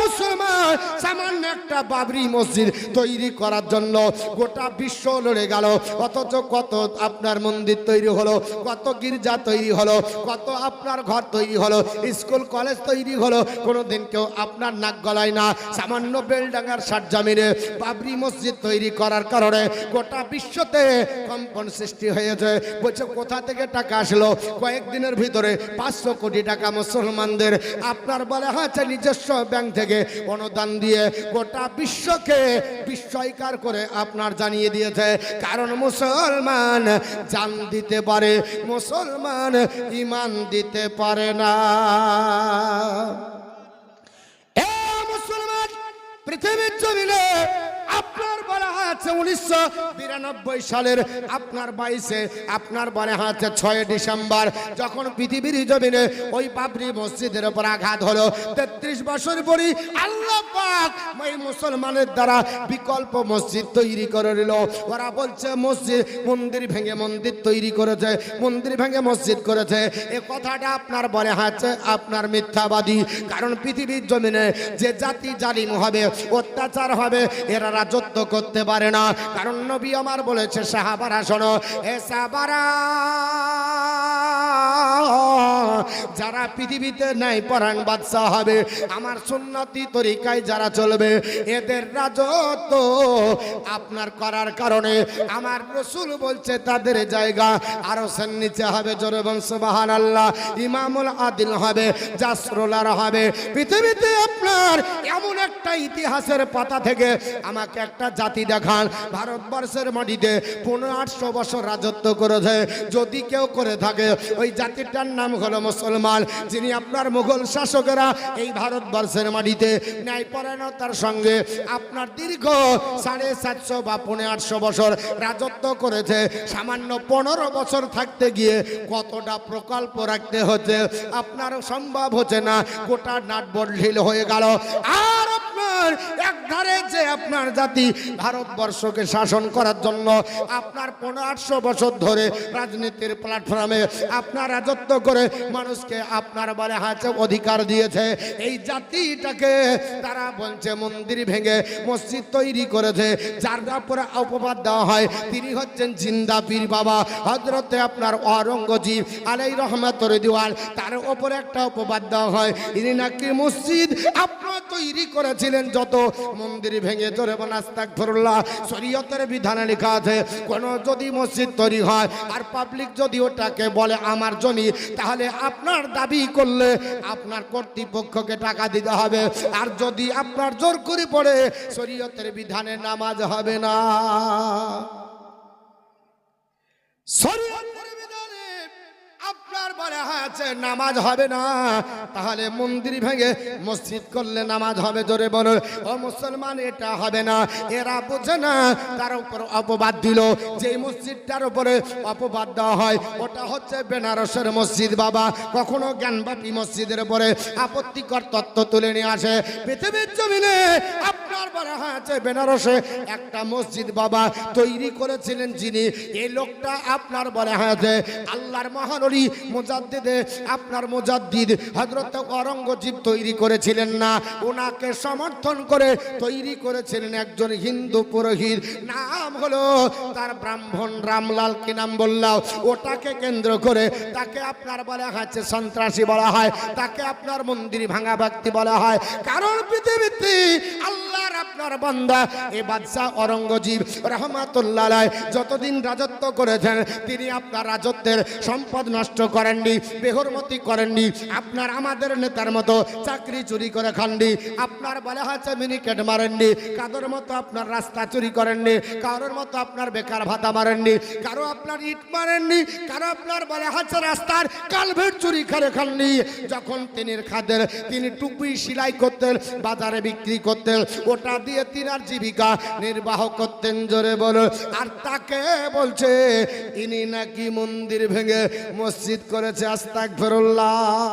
মুসলমান, সামান্য একটা বাবরি মসজিদ তৈরি করার জন্য গোটা বিশ্ব লড়ে গেল। অথচ কত আপনার মন্দির তৈরি হলো, কত গির্জা তৈরি হলো, কত আপনার ঘর তৈরি হলো, স্কুল, কলেজ তৈরি হলো। কোনোদিন কেউ আপনার নাক গলায় না। সামান্য বেলডাঙ্গার ষাট জামিনে বাবরি মসজিদ তৈরি করার কারণে গোটা বিশ্বতে কম্পন সৃষ্টি হয়েছে। বলছে, কোথা থেকে টাকা আসলো? কয়েকদিনের ভিতরে পাঁচশো কোটি টাকা মুসলমানদের। আপনার বলে হয়েছে নিজস্ব ব্যাংক থেকে অনুদান দিয়ে গোটা বিশ্বকে বিস্ময়কার করে আপনার জানিয়ে দিয়েছে, কারণ মুসলমান জান দিতে পারে, মুসলমান ইমান দিতে পারে না। আছে উনিশশো বিরানব্বই সালের আপনার বাইশে। আপনার বারে হাতে ছয় ডিসেম্বর। যখন পৃথিবীর জমিনে ওই বাবরি মসজিদের উপর আঘাত হলো, তেত্রিশ বছর পরই আল্লাহ ওই মুসলমানের দ্বারা বিকল্প মসজিদ তৈরি করে নিল। ওরা বলছে, মসজিদ মন্দির ভেঙে মন্দির তৈরি করেছে, মন্দির ভেঙে মসজিদ করেছে। এ কথাটা আপনার বলে আছে আপনার মিথ্যাবাদী। কারণ পৃথিবীর জমিনে যে জাতি জালিম হবে, অত্যাচার হবে, এরা রাজত্ব করতে পারে না। কারণ নবী আমার বলেছে, সাহাবারা শোনো, এ সাহাবারা যারা পৃথিবীতে নাই, পরাণ বাদশাহ হবে। আমার সুন্নতি তরিকায় যারা চলবে, এদের রাজত্ব আপনার করার কারণে। আমার রসুল বলছে, তাদের জায়গা আরও সেন নিচে হবে জোরবংশ বংশবাহান আল্লাহ ইমামুল আদিল হবে জাসরোলার হবে। পৃথিবীতে আপনার একটা ইতিহাসের পাতা থেকে আমাকে একটা জাতি দেখান। ভারতবর্ষের মাটিতে পনেরো, আটশো বছর রাজত্ব করেছে। যদি কেউ করে থাকে, ওই জাতিটার নাম হলো মুসলমান, যিনি আপনার মুঘল শাসকেরা এই ভারতবর্ষের মাটিতে ন্যায়পরায়ণতার সঙ্গে আপনার দীর্ঘ সাড়ে সাতশো বা পনেরো আটশো বছর রাজত্ব করেছে। সামান্য পনেরো বছর থাকতে গিয়ে কতটা প্রকল্প রাখতে হচ্ছে আপনার সম্ভব হচ্ছে না। গোটা নাট ঢিল হয়ে গেল। আর আপনার একধারে যে আপনার জাতি ভারতবর্ষকে শাসন করার জন্য আপনার পনেরো আটশো বছর ধরে রাজনীতির প্ল্যাটফর্মে আপনার রাজত্ব করে মানুষকে আপনার বলে হাতে অধিকার দিয়েছে। এই জাতিটাকে তারা বলছে মন্দির ভেঙে মসজিদ তৈরি করেছে। যার উপরে অপবাদ দেওয়া হয়, তিনি হচ্ছেন জিন্দা পীর বাবা। হজরতে আপনার অরঙ্গজীব আলাই রহমত দিওয়াল তার ওপরে একটা অপবাদ দেওয়া হয়। ইনি নাকি মসজিদ আপনার তৈরি করেছিলেন যত মন্দির ভেঙে চলে নাস্তাক ফরুল্লাহ শরীয়তের বিধানে লেখা আছে, কোন যদি মসজিদ তৈরি হয়, আর পাবলিক যদি ওটাকে বলে আমার জমি, তাহলে আপনার দাবি করলে আপনার কর্তৃপক্ষকে টাকা দিতে হবে। আর যদি আপনার জোর করে পড়ে, শরীয়তের বিধানে নামাজ হবে না। আছে নামাজ হবে না। তাহলে মন্দির ভেঙে মসজিদ করলে নামাজ হবে, জোরে বলো ও মুসলমান, এটা হবে না। এরা বোঝে না, তার উপর অপবাদ দিল। যে মসজিদটার উপরে অপবাদ দেওয়া হয়, ওটা হচ্ছে বেনারসের মসজিদ, বাবা। কখনো জ্ঞানবাপী মসজিদের উপরে আপত্তিকর তত্ত্ব তুলে নিয়ে আসে। পৃথিবীর জমিনে বলা আছে বেনারসে। একটা মসজিদ বাবা তৈরি করেছিলেন যিনি। এই লোকটা আপনার বলা হয়েছে আল্লাহর মহানরী মুজাদ্দিদে, আপনার মুজাদ্দিদ হজরত অরঙ্গজীব তৈরি করেছিলেন না। ওনাকে সমর্থন করে তৈরি করেছিলেন একজন হিন্দু পুরোহিত। নাম হলো তার ব্রাহ্মণ রামলাল, কি নাম বললাম? ওটাকে কেন্দ্র করে তাকে আপনার বলা হয়েছে সন্ত্রাসী বলা হয়, তাকে আপনার মন্দির ভাঙা ব্যক্তি বলা হয়। কারণ পৃথিবীতে আল্লাহর আপনার বান্দা। এ বাদশাহ অরঙ্গজীব রহমাতুল্লাহ যতদিন রাজত্ব করেছেন, তিনি আপনার রাজত্বের সম্পদ নষ্ট করেননি, বেহরমতি করেননি। আপনার আমাদের নেতার মতো চাকরি চুরি করে খাননি। আপনার বলা হচ্ছে মিনিকেট মারেননি। কাদর মতো আপনার রাস্তা চুরি করেননি। কারোর মতো আপনার বেকার ভাতা মারেননি। কারও আপনার ইট মারেননি। কারও আপনার বলা হচ্ছে রাস্তার কালভেট চুরি করে খাননি। যখন তিনি খাদের, তিনি টুপি সেলাই করতেন, বাজারে বিক্রি করতেন, ওটা দিয়ে তিনার জীবিকা নির্বাহ করতেন জোরে বলো। আর তাকে বলছে, ইনি নাকি মন্দির ভেঙে মসজিদ করেছে আস্তাক ফেরুল্লাহ